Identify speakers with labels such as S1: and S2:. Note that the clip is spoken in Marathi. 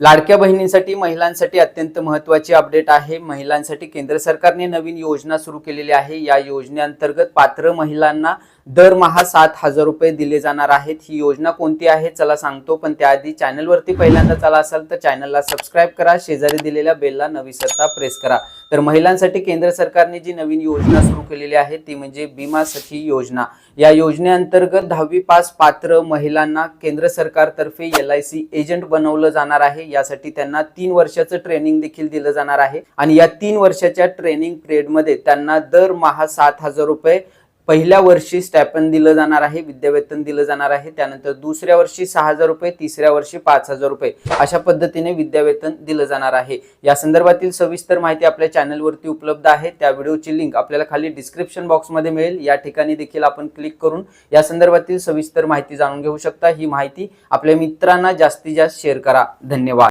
S1: लाडक्या बहिणींसाठी महिलांसाठी अत्यंत महत्त्वाची अपडेट आहे. महिलांसाठी केंद्र सरकारने नवीन योजना सुरू केलेली आहे. या योजनेअंतर्गत पात्र महिलांना दरमहा सात हजार रुपये दिले जाणार आहेत. ही योजना कोणती आहे? चला सांगतो पण त्याआधी चॅनलवरती पहिल्यांदा चला असाल तर चॅनलला सबस्क्राईब करा. शेजारी दिलेल्या बेलला न विसरता प्रेस करा. तर महिलांसाठी केंद्र सरकारने जी नवीन योजना सुरू केलेली आहे ती म्हणजे बीमा सखी योजना. या योजनेअंतर्गत दहावी पास पात्र महिलांना केंद्र सरकारतर्फे एल आय सी एजंट बनवलं जाणार आहे. आहे यासाठी त्यांना तीन वर्षाचं ट्रेनिंग देखील दिलं जाणार आहे. आणि या तीन वर्षाच्या ट्रेनिंग पिरियडमध्ये त्यांना दरमहा सात हजार रुपये पहिल्या वर्षी स्टॅपन दिलं जाणार आहे विद्यावेतन दिलं जाणार आहे त्यानंतर दुसऱ्या वर्षी सहा हजार रुपये तिसऱ्या वर्षी पाच हजार रुपये. अशा पद्धतीने विद्यावेतन दिलं जाणार आहे. या संदर्भातील सविस्तर माहिती आपल्या चॅनलवरती उपलब्ध आहे. त्या व्हिडिओची लिंक आपल्याला खाली डिस्क्रिप्शन बॉक्समध्ये मिळेल. या ठिकाणी देखील आपण क्लिक करून या संदर्भातील सविस्तर माहिती जाणून घेऊ शकता. ही माहिती आपल्या मित्रांना जास्तीत जास्त शेअर करा. धन्यवाद.